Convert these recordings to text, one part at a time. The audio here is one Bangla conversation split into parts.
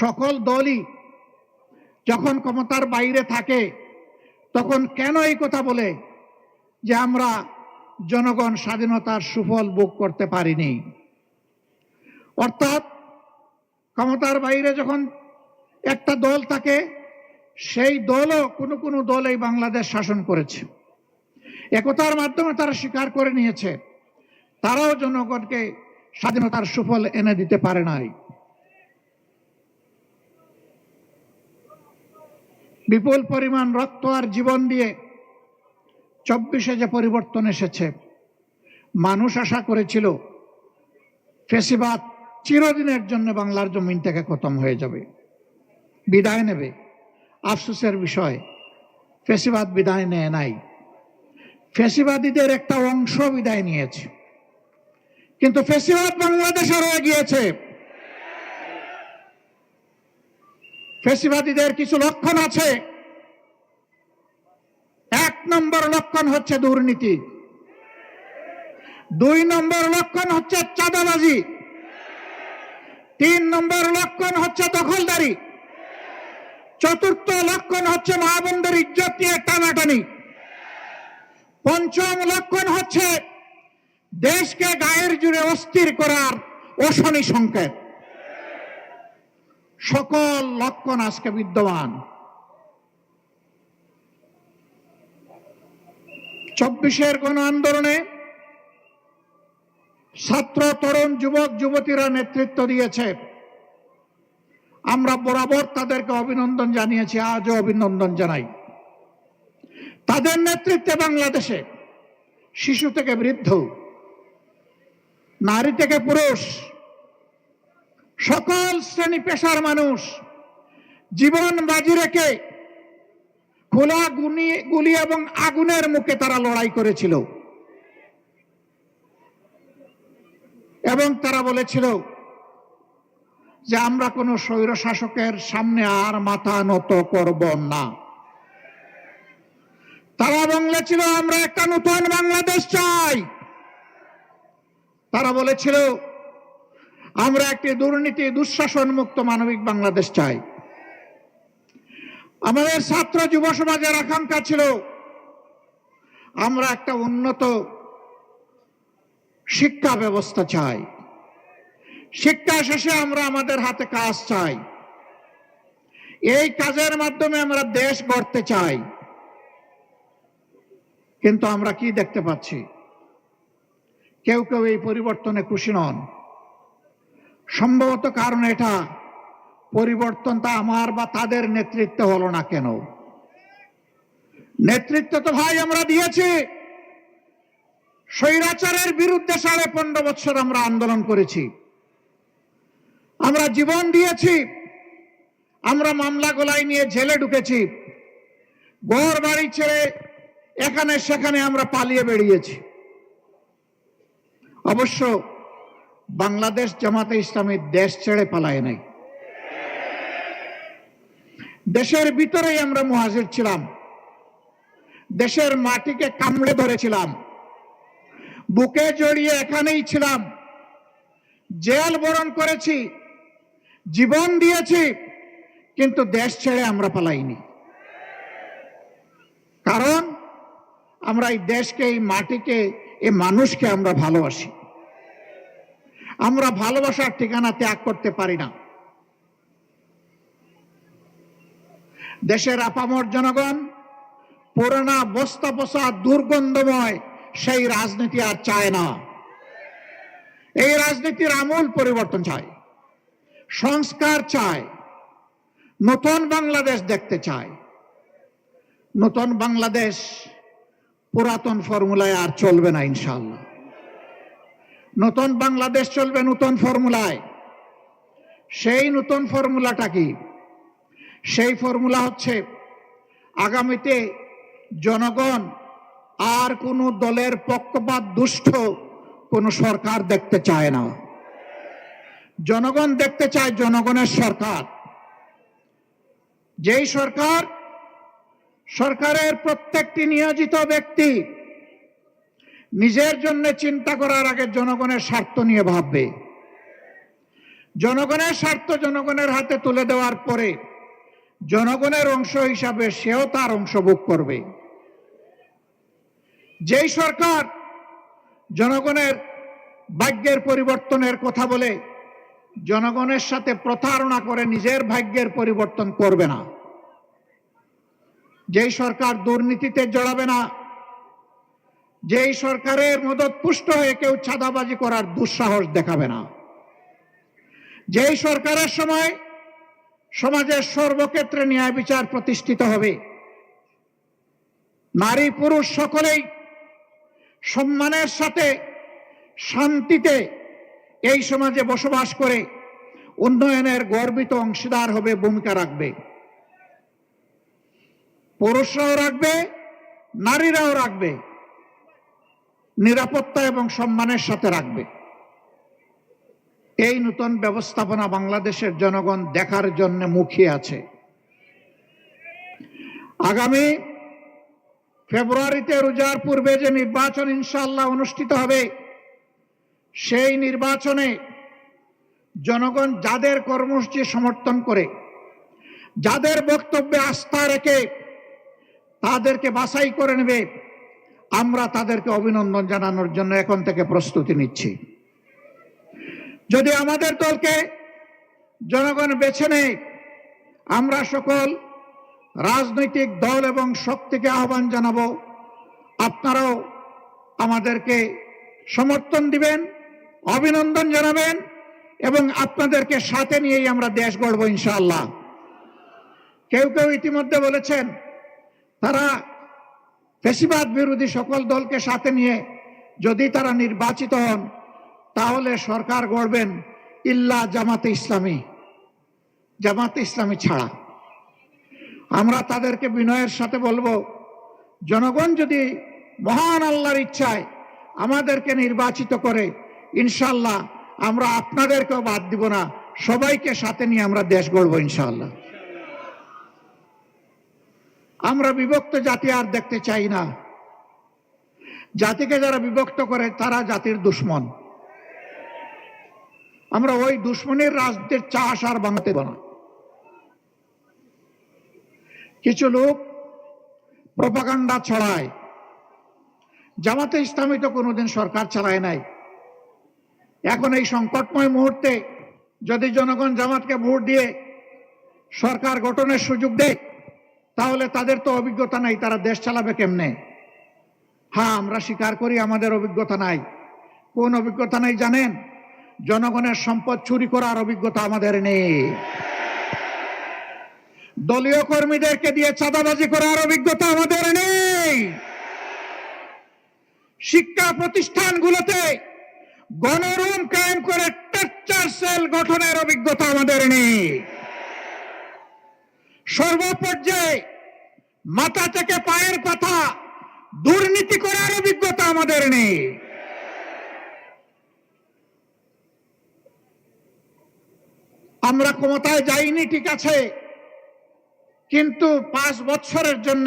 সকল দলই যখন ক্ষমতার বাইরে থাকে, তখন কেন এই কথা বলে যে আমরা জনগণ স্বাধীনতার সুফল ভোগ করতে পারিনি? অর্থাৎ ক্ষমতার বাইরে যখন একটা দল থাকে, সেই দলও কোনো কোনো দল এই বাংলাদেশ শাসন করেছে। একতার মাধ্যমে তারা স্বীকার করে নিয়েছে, তারাও জনগণকে স্বাধীনতার সুফল এনে দিতে পারে নাই। বিপুল পরিমাণ রক্ত আর জীবন দিয়ে চব্বিশে যে পরিবর্তন এসেছে, মানুষ আশা করেছিল ফেসিবাদ চিরদিনের জন্য বাংলার জমিন থেকে খতম হয়ে যাবে। বিদায় নেবে। আফসোসের বিষয়, ফেসিবাদ বিদায় নেয় নাই। ফেসিবাদীদের একটা অংশ বিদায় নিয়েছে। কিন্তু ফেসিবাদ বাংলাদেশে রয়ে গিয়েছে। ফেসিবাদীদের কিছু লক্ষণ আছে। এক নম্বর লক্ষণ হচ্ছে দুর্নীতি। দুই নম্বর লক্ষণ হচ্ছে চাঁদাবাজি। তিন নম্বর লক্ষণ হচ্ছে দখলদারি। চতুর্থ লক্ষণ হচ্ছে মা বোনদের ইজ্জত নিয়ে টানাটানি। পঞ্চম লক্ষণ হচ্ছে দেশকে গায়ের জুড়ে অস্থির করার অশনি সংকেত। সকল লক্ষণ আজকে বিদ্যমান। চব্বিশের গণ আন্দোলনে ছাত্র, তরুণ, যুবক, যুবতীরা নেতৃত্ব দিয়েছে। আমরা বরাবর তাদেরকে অভিনন্দন জানিয়েছি, আজও অভিনন্দন জানাই। তাদের নেতৃত্বে বাংলাদেশে শিশু থেকে বৃদ্ধ, নারী থেকে পুরুষ সকল শ্রেণি পেশার মানুষ জীবন বাজি রেখে খোলা গুনি, গুলি এবং আগুনের মুখে তারা লড়াই করেছিল। এবং তারা বলেছিল যে আমরা কোনো স্বৈর শাসকের সামনে আর মাথা নত করব না। তারা বলেছিল, আমরা একটা নতুন বাংলাদেশ চাই। তারা বলেছিল আমরা একটি দুর্নীতি দুঃশাসন মুক্ত মানবিক বাংলাদেশ চাই। আমাদের ছাত্র যুব সমাজের আকাঙ্ক্ষা ছিল, আমরা একটা উন্নত শিক্ষা ব্যবস্থা চাই। শিক্ষা শেষে আমরা আমাদের হাতে কাজ চাই। এই কাজের মাধ্যমে আমরা দেশ গড়তে চাই। কিন্তু আমরা কি দেখতে পাচ্ছি? কেউ কেউ এই পরিবর্তনে খুশি নন। সম্ভবত কারণ এটা পরিবর্তনটা আমার বা তাদের নেতৃত্বে হলো না কেন? নেতৃত্ব তো ভাই আমরা দিয়েছি। স্বৈরাচারের বিরুদ্ধে সাড়ে পনেরো বছর আমরা আন্দোলন করেছি। আমরা জীবন দিয়েছি। আমরা মামলা গোলাই নিয়ে জেলে ঢুকেছি। ঘর বাড়ি ছেড়ে এখানে সেখানে আমরা পালিয়ে বেরিয়েছি অবশ্য বাংলাদেশ জামাতে ইসলামী দেশ ছেড়ে পালায় নাই। দেশের ভিতরেই আমরা মুহাজির ছিলাম। দেশের মাটিকে কামড়ে ধরেছিলাম। বুকে জড়িয়ে এখানেই ছিলাম। জেল বরণ করেছি, জীবন দিয়েছি, কিন্তু দেশ ছেড়ে আমরা পালাইনি। কারণ আমরা এই দেশকে, এই মাটিকে, এই মানুষকে আমরা ভালোবাসি। আমরা ভালোবাসার ঠিকানা ত্যাগ করতে পারি না। দেশের আপামর জনগণ, পুরোনা বস্তা বসা দুর্গন্ধময় সেই রাজনীতি আর চায় না। এই রাজনীতির আমূল পরিবর্তন চায়, সংস্কার চায়, নতুন বাংলাদেশ দেখতে চায়। নতুন বাংলাদেশ পুরাতন ফর্মুলায় আর চলবে না ইনশাল্লাহ নতুন বাংলাদেশ চলবে নতুন ফর্মুলায়। সেই নতুন ফর্মুলাটা কি? সেই ফর্মুলা হচ্ছে আগামীতে জনগণ আর কোনো দলের পক্ষপাত দুষ্ট কোনো সরকার দেখতে চায় না। জনগণ দেখতে চায় জনগণের সরকার। যেই সরকার, সরকারের প্রত্যেকটি নিয়োজিত ব্যক্তি নিজের জন্য চিন্তা করার আগে জনগণের স্বার্থ নিয়ে ভাববে। জনগণের স্বার্থ জনগণের হাতে তুলে দেওয়ার পরে জনগণের অংশ হিসাবে সেও তার অংশ ভোগ করবে। যেই সরকার জনগণের ভাগ্যের পরিবর্তনের কথা বলে জনগণের সাথে প্রতারণা করে নিজের ভাগ্যের পরিবর্তন করবে না। যেই সরকার দুর্নীতিতে জড়াবে না যেই সরকারের মদত পুষ্ট হয়ে কেউ চাঁদাবাজি করার দুঃসাহস দেখাবে না। যেই সরকারের সময় সমাজের সর্বক্ষেত্রে ন্যায় বিচার প্রতিষ্ঠিত হবে, নারী পুরুষ সকলেই সম্মানের সাথে শান্তিতে এই সমাজে বসবাস করে উন্নয়নের গর্বিত অংশীদার হবে, ভূমিকা রাখবে। পুরুষরাও রাখবে, নারীরাও রাখবে। নিরাপত্তা এবং সম্মানের সাথে রাখবে। এই নতুন ব্যবস্থাপনা বাংলাদেশের জনগণ দেখার জন্য মুখিয়ে আছে। আগামী ফেব্রুয়ারিতে রোজার পূর্বে যে নির্বাচন ইনশাল্লাহ অনুষ্ঠিত হবে, সেই নির্বাচনে জনগণ যাদের কর্মসূচি সমর্থন করে, যাদের বক্তব্যে আস্থা রেখে তাদেরকে বাছাই করে নেবে আমরা তাদেরকে অভিনন্দন জানানোর জন্য এখন থেকে প্রস্তুতি নিচ্ছি। যদি আমাদের দলকে জনগণ বেছে নেয়, আমরা সকল রাজনৈতিক দল এবং শক্তিকে আহ্বান জানাব। আপনারাও আমাদেরকে সমর্থন দিবেন, অভিনন্দন জানাবেন এবং আপনাদেরকে সাথে নিয়েই আমরা দেশ গড়ব ইনশাআল্লাহ। কেউ কেউ ইতিমধ্যে বলেছেন, তারা ফেসিবাদ বিরোধী সকল দলকে সাথে নিয়ে যদি তারা নির্বাচিত হন, তাহলে সরকার গড়বেন ইল্লা জামাতে ইসলামী। জামাতে ইসলামী ছাড়া। আমরা তাদেরকে বিনয়ের সাথে বলব, জনগণ যদি মহান আল্লাহর ইচ্ছায় আমাদেরকে নির্বাচিত করে ইনশাল্লাহ আমরা আপনাদেরকেও বাদ দিব না, সবাইকে সাথে নিয়ে আমরা দেশ গড়বো ইনশাল্লাহ আমরা বিভক্ত জাতি আর দেখতে চাই না। জাতিকে যারা বিভক্ত করে, তারা জাতির দুশ্মন। আমরা ওই দুশ্মনের রাজনীতির চাষ আর বাংলাতে না। কিছু লোক প্রপাগান্ডা ছড়ায়। জামাতে ইসলামী তো কোনোদিন সরকার চালায় নাই। এখন এই সংকটময় মুহূর্তে যদি জনগণ জামাতকে ভোট দিয়ে সরকার গঠনের সুযোগ দেয় তাহলে তাদের তো অভিজ্ঞতা নাই, তারা দেশ চালাবে কেমনে? হ্যাঁ আমরা স্বীকার করি আমাদের অভিজ্ঞতা নাই। কোন অভিজ্ঞতা নাই জানেন? জনগণের সম্পদ চুরি করার অভিজ্ঞতা আমাদের নেই। দলীয় কর্মীদেরকে দিয়ে চাঁদাবাজি করার অভিজ্ঞতা আমাদের নেই। শিক্ষা প্রতিষ্ঠানগুলোতে গণরুম কায়েম করে টেকচার সেল গঠনের অভিজ্ঞতা আমাদের নেই। সর্বপর্যায়ে মাথা থেকে পায়ের কথা দুর্নীতি করার অভিজ্ঞতা আমাদের নেই। আমরা ক্ষমতায় যাইনি, ঠিক আছে, কিন্তু পাঁচ বছরের জন্য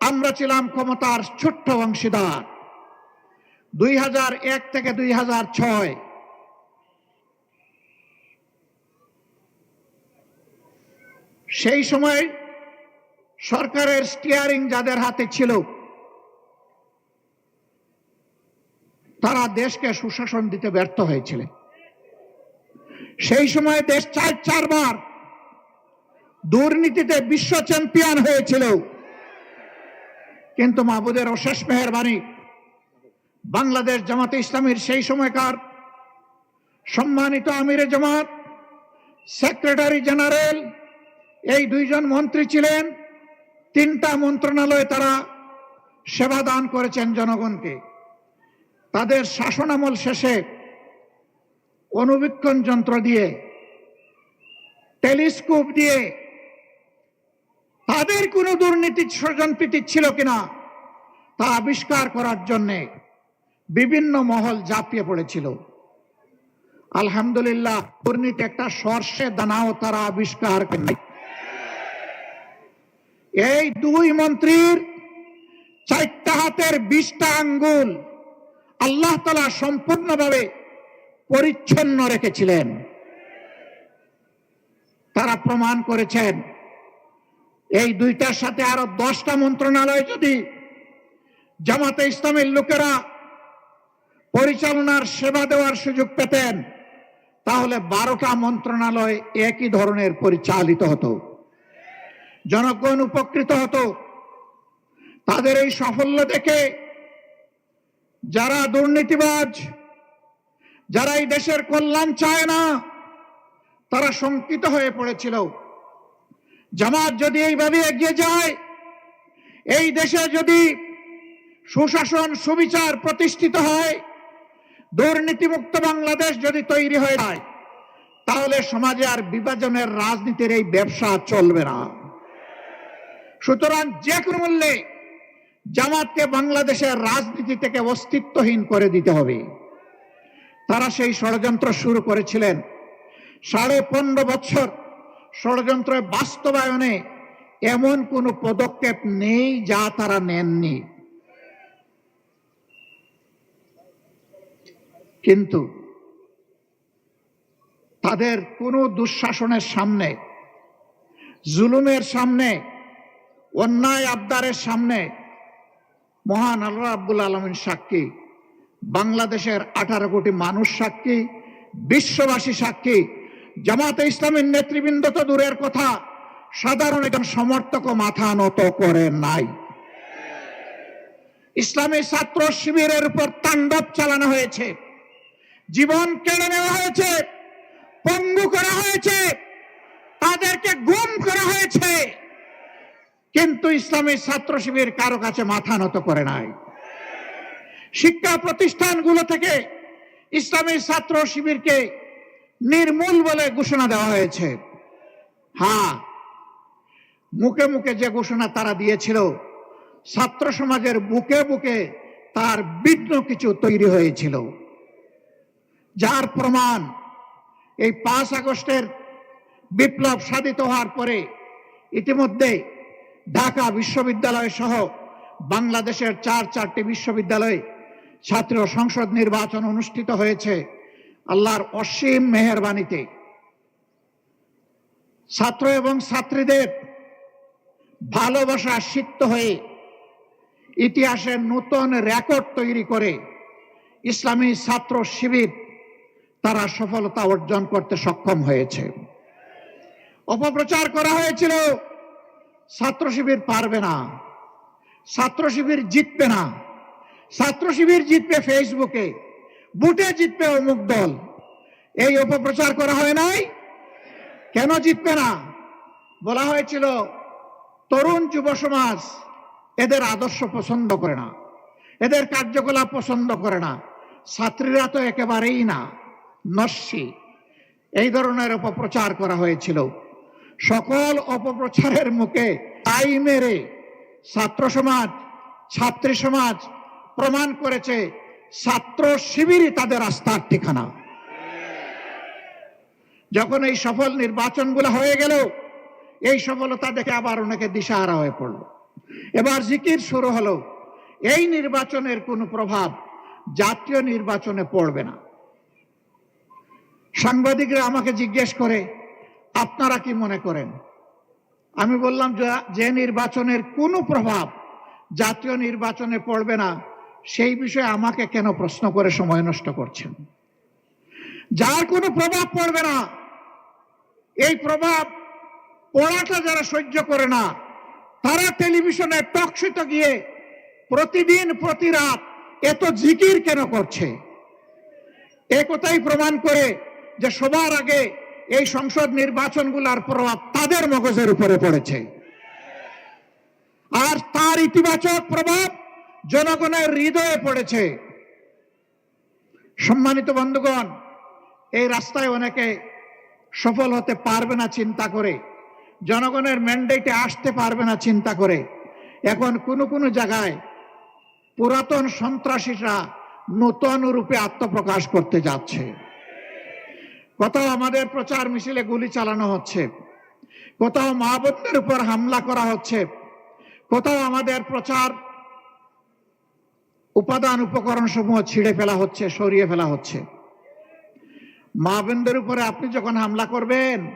আমরা ছিলাম ক্ষমতার ছোট্ট অংশীদার। দুই হাজার এক থেকে দুই হাজার ছয় সেই সময় সরকারের স্টিয়ারিং যাদের হাতে ছিল, তারা দেশকে সুশাসন দিতে ব্যর্থ হয়েছিলেন। সেই সময় দেশ চার, চারবার দুর্নীতিতে বিশ্ব চ্যাম্পিয়ন হয়েছিল। কিন্তু মাহবুদের অশেষ মেহরবানি বাংলাদেশ জামাতে ইসলামীর সেই সময়কার সম্মানিত আমিরে জামাত, সেক্রেটারি জেনারেল এই দুইজন মন্ত্রী ছিলেন। তিনটা মন্ত্রণালয়ে তারা সেবা দান করেছেন জনগণকে। তাদের শাসনামল শেষে অনুবীক্ষণ যন্ত্র দিয়ে, টেলিস্কোপ দিয়ে তাদের কোনো দুর্নীতি স্বজনপ্রীতি ছিল কিনা তা আবিষ্কার করার জন্যে বিভিন্ন মহল ঝাঁপিয়ে পড়েছিল। আলহামদুলিল্লাহ, দুর্নীতি একটা সর্ষে দানাও তারা আবিষ্কার করেন। এই দুই মন্ত্রীর চারটা হাতের বিশটা আঙ্গুল আল্লাহ তালা সম্পূর্ণভাবে পরিচ্ছন্ন রেখেছিলেন। তারা প্রমাণ করেছেন, এই দুইটার সাথে আরও দশটা মন্ত্রণালয় যদি জামাতে ইসলামের লোকেরা পরিচালনার সেবা দেওয়ার সুযোগ পেতেন, তাহলে বারোটা মন্ত্রণালয় একই ধরনের পরিচালিত হতো। জনগণ উপকৃত হতো। তাদের এই সাফল্য দেখে যারা দুর্নীতিবাজ, যারা এই দেশের কল্যাণ চায় না, তারা শঙ্কিত হয়ে পড়েছিল। জামাত যদি এইভাবে এগিয়ে যায়, এই দেশে যদি সুশাসন, সুবিচার প্রতিষ্ঠিত হয়, দুর্নীতিমুক্ত বাংলাদেশ যদি তৈরি হয়ে যায়, তাহলে সমাজে আর বিভাজনের রাজনীতির এই ব্যবসা চলবে না। সুতরাং যে কোনো মূল্যে জামাতকে বাংলাদেশের রাজনীতি থেকে অস্তিত্বহীন করে দিতে হবে। তারা সেই ষড়যন্ত্র শুরু করেছিলেন। সাড়ে পনেরো বছর ষড়যন্ত্রের বাস্তবায়নে এমন কোনো পদক্ষেপ নেই যা তারা নেননি। কিন্তু তাদের কোনো দুঃশাসনের সামনে, জুলুমের সামনে অন্যায় আবদারের সামনে মহান আল্লাহ আব্বুল আলমিন সাক্ষী। বাংলাদেশের আঠারো কোটি মানুষ সাক্ষী, বিশ্ববাসী সাক্ষী। জামাতে ইসলামের নেতৃবৃন্দ তো দূরের কথা, সাধারণ একজন সমর্থক মাথা নত করে নাই। ইসলামী ছাত্র শিবিরের উপর তাণ্ডব চালানো হয়েছে। জীবন কেড়ে নেওয়া হয়েছে, পঙ্গু করা হয়েছে, তাদেরকে গুম করা হয়েছে। কিন্তু ইসলামী ছাত্র শিবির কারও কাছে মাথা নত করে নাই। শিক্ষা প্রতিষ্ঠানগুলো থেকে ইসলামী ছাত্র শিবিরকে নির্মূল বলে ঘোষণা দেওয়া হয়েছে। হ্যাঁ মুখে মুখে যে ঘোষণা তারা দিয়েছিল, ছাত্র সমাজের বুকে বুকে তার বিঘ্ন কিছু তৈরি হয়েছিল। যার প্রমাণ এই পাঁচ আগস্টের বিপ্লব সাধিত হওয়ার পরে ইতিমধ্যে ঢাকা বিশ্ববিদ্যালয় সহ বাংলাদেশের চার চারটি বিশ্ববিদ্যালয়ে ছাত্র সংসদ নির্বাচন অনুষ্ঠিত হয়েছে। আল্লাহর অসীম মেহরবানিতে। ছাত্র এবং ছাত্রীদের ভালোবাসা সিক্ত হয়ে ইতিহাসের নতুন রেকর্ড তৈরি করে ইসলামী ছাত্র শিবির তারা সফলতা অর্জন করতে সক্ষম হয়েছে। অপপ্রচার করা হয়েছিল ছাত্র শিবির পারবে না। ছাত্র শিবির জিতবে না। ছাত্র শিবির জিতবে ফেসবুকে, বুটে জিতবে অমুক দল। এই অপপ্রচার করা হয় নাই? কেন জিতবে না? বলা হয়েছিল, তরুণ যুব সমাজ এদের আদর্শ পছন্দ করে না। এদের কার্যকলাপ পছন্দ করে না। ছাত্রীরা তো একেবারেই না, নস্যি। এই ধরনের অপপ্রচার করা হয়েছিল। সকল অপপ্রচারের মুখে তাই মেরে ছাত্র সমাজ, ছাত্রী সমাজ প্রমাণ করেছে ছাত্র শিবিরই তাদের আস্থার ঠিকানা। যখন এই সফল নির্বাচনগুলো হয়ে গেল, এই সফলতা দেখে আবার অনেকে দিশাহারা হয়ে পড়ল। এবার জিকির শুরু হলো, এই নির্বাচনের কোনো প্রভাব জাতীয় নির্বাচনে পড়বে না। সাংবাদিকরা আমাকে জিজ্ঞেস করে আপনারা কি মনে করেন? আমি বললাম, যে- নির্বাচনের কোনো প্রভাব জাতীয় নির্বাচনে পড়বে না, সেই বিষয়ে আমাকে কেন প্রশ্ন করে সময় নষ্ট করছেন? যার কোনো প্রভাব পড়বে না, এই প্রভাব পড়াটা যারা সহ্য করে না, তারা টেলিভিশনে টকশিত গিয়ে প্রতিদিন প্রতি রাত এত জিকির কেন করছে? এ কথাই প্রমাণ করে যে সবার আগে এই সংসদ নির্বাচনগুলোর প্রভাব তাদের মগজের উপরে পড়েছে। আর তার ইতিবাচক প্রভাব জনগণের হৃদয়ে পড়েছে। সম্মানিত বন্ধুগণ, এই রাস্তায় অনেকে সফল হতে পারবে না চিন্তা করে। জনগণের ম্যান্ডেটে আসতে পারবে না চিন্তা করে। এখন কোনো কোনো জায়গায় পুরাতন সন্ত্রাসীরা নতুন রূপে আত্মপ্রকাশ করতে যাচ্ছে। কোথাও আমাদের প্রচার মিছিলে গুলি চালানো হচ্ছে। কোথাও মা বোনদের উপর হামলা করা হচ্ছে। কোথাও আমাদের প্রচার উপাদান উপকরণ সমূহ ছিঁড়ে ফেলা হচ্ছে, সরিয়ে ফেলা হচ্ছে। মা বোনদের উপরে আপনি যখন হামলা করবেন,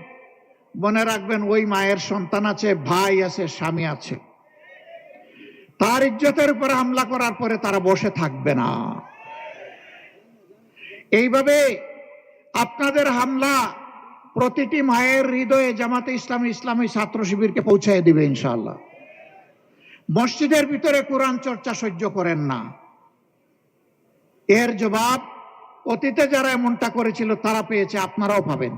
মনে রাখবেন ওই মায়ের সন্তান আছে, ভাই আছে, স্বামী আছে। তার ইজ্জতের উপরে হামলা করার পরে তারা বসে থাকবে না। এইভাবে আপনাদের হামলা প্রতিটি মায়ের হৃদয়ে জামাতে ইসলামী ইসলামী ছাত্র শিবিরকে পৌঁছায় দিবে ইনশাআল্লাহ। মসজিদের ভিতরে কোরআন চর্চা সহ্য করেন না। এর জবাব, অতীতে যারা এমনটা করেছিল তারা পেয়েছে, আপনারাও পাবেন।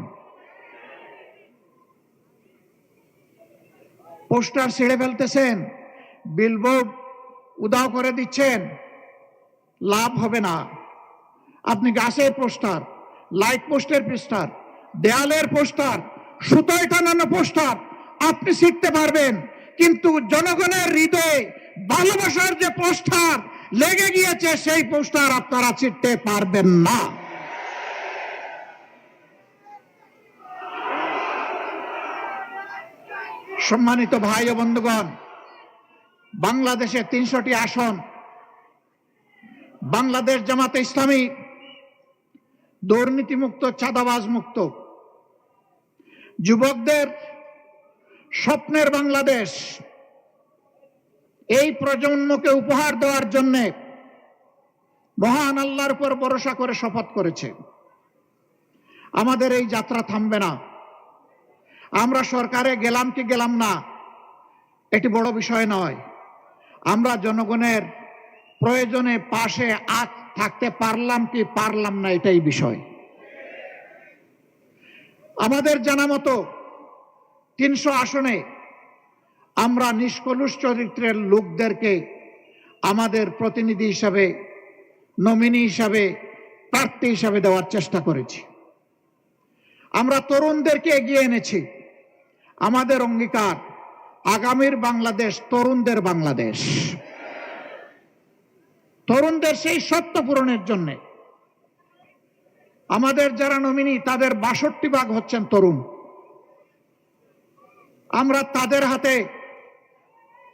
পোস্টার ছিঁড়ে ফেলতেছেন, বিলবোর্ড উদাও করে দিচ্ছেন, লাভ হবে না। আপনি গাছের পোস্টার লাইট পোস্টের পোস্টার, দেয়ালের পোস্টার, সুতোয় টানানো পোস্টার, আপনি শিখতে পারবেন। কিন্তু জনগণের হৃদয়ে ভালোবাসার যে পোস্টার লেগে গিয়েছে, সেই পোস্টার আপনারা চিনতে পারবেন না। সম্মানিত ভাই ও বন্ধুগণ, বাংলাদেশে তিনশোটি আসন, বাংলাদেশ জামাতে ইসলামী দুর্নীতিমুক্ত চাঁদাবাজ মুক্ত যুবকদের স্বপ্নের বাংলাদেশ। এই প্রজন্মকে উপহার দেওয়ার জন্য মহান আল্লাহর উপর ভরসা করে শপথ করেছে। আমাদের এই যাত্রা থামবে না। আমরা সরকারে গেলাম কি গেলাম না, এটি বড় বিষয় নয়। আমরা জনগণের প্রয়োজনে পাশে আজ থাকতে পারলাম কি পারলাম না এটাই বিষয়। আমাদের জানা মতো তিনশো আসনে আমরা নিষ্কলুষ চরিত্রের লোকদেরকে আমাদের প্রতিনিধি হিসাবে নমিনি হিসাবে, প্রার্থী হিসাবে দেওয়ার চেষ্টা করেছি। আমরা তরুণদেরকে এগিয়ে এনেছি। আমাদের অঙ্গীকার আগামীর বাংলাদেশ, তরুণদের বাংলাদেশ। তরুণদের সেই সত্য পূরণের জন্য। আমাদের যারা নমিনি, তাদের বাষট্টি ভাগ হচ্ছেন তরুণ। আমরা তাদের হাতে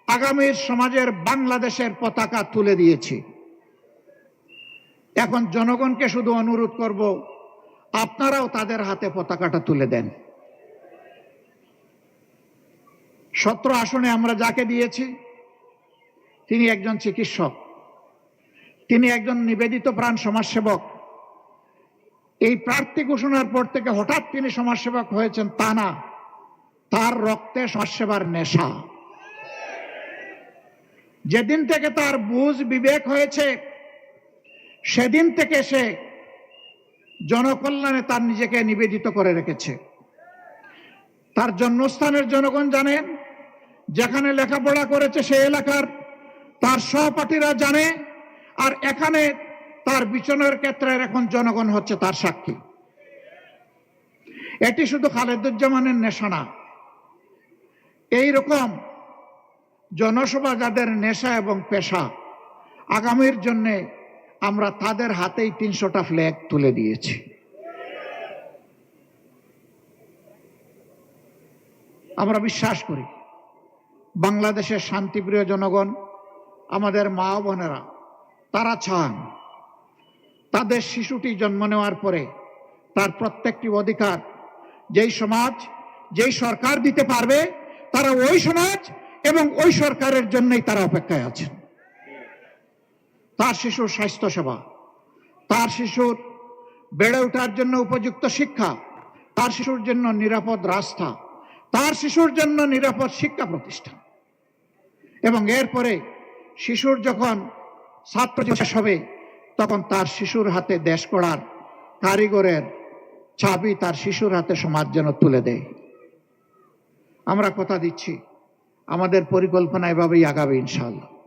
আগামীর সমাজের বাংলাদেশের পতাকা তুলে দিয়েছি। এখন জনগণকে শুধু অনুরোধ করব, আপনারাও তাদের হাতে পতাকাটা তুলে দেন। সত্র আসনে আমরা যাকে দিয়েছি, তিনি একজন চিকিৎসক। তিনি একজন নিবেদিত প্রাণ সমাজসেবক। এই প্রার্থী ঘোষণার পর থেকে হঠাৎ তিনি সমাজসেবক হয়েছেন তা না, তার রক্তে সমাজসেবার নেশা। যেদিন থেকে তার বুঝ বিবেক হয়েছে, সেদিন থেকে সে জনকল্যাণে তার নিজেকে নিবেদিত করে রেখেছে। তার জন্মস্থানের জনগণ জানেন যেখানে লেখাপড়া করেছে সেই এলাকার, তার সহপাঠীরা জানে আর এখানে তার বিচনের ক্ষেত্রে এখন জনগণ হচ্ছে তার সাক্ষী। এটি শুধু খালেদুজ্জামানের নেশা না, এইরকম জনসভা যাদের নেশা এবং পেশা, আগামীর জন্যে আমরা তাদের হাতেই তিনশোটা ফ্ল্যাগ তুলে দিয়েছি। আমরা বিশ্বাস করি, বাংলাদেশের শান্তিপ্রিয় জনগণ, আমাদের মা বোনেরা তারা চান। তাদের শিশুটি জন্ম নেওয়ার পরে তার প্রত্যেকটি অধিকার যেই সমাজ, যেই সরকার দিতে পারবে, তারা ওই সমাজ এবং ওই সরকারের জন্যই তারা অপেক্ষায় আছেন। তার শিশুর স্বাস্থ্য সেবা তার শিশুর বেড়ে ওঠার জন্য উপযুক্ত শিক্ষা, তার শিশুর জন্য নিরাপদ রাস্তা, তার শিশুর জন্য নিরাপদ শিক্ষা প্রতিষ্ঠান এবং এরপরে শিশুর যখন ছাত্র শেষ হবে তখন তার শিশুর হাতে দেশ করার কারিগরের চাবি তার শিশুর হাতে সমাজ যেন তুলে দেয়। আমরা কথা দিচ্ছি। আমাদের পরিকল্পনা এভাবেই আগাবে ইনশাআল্লাহ।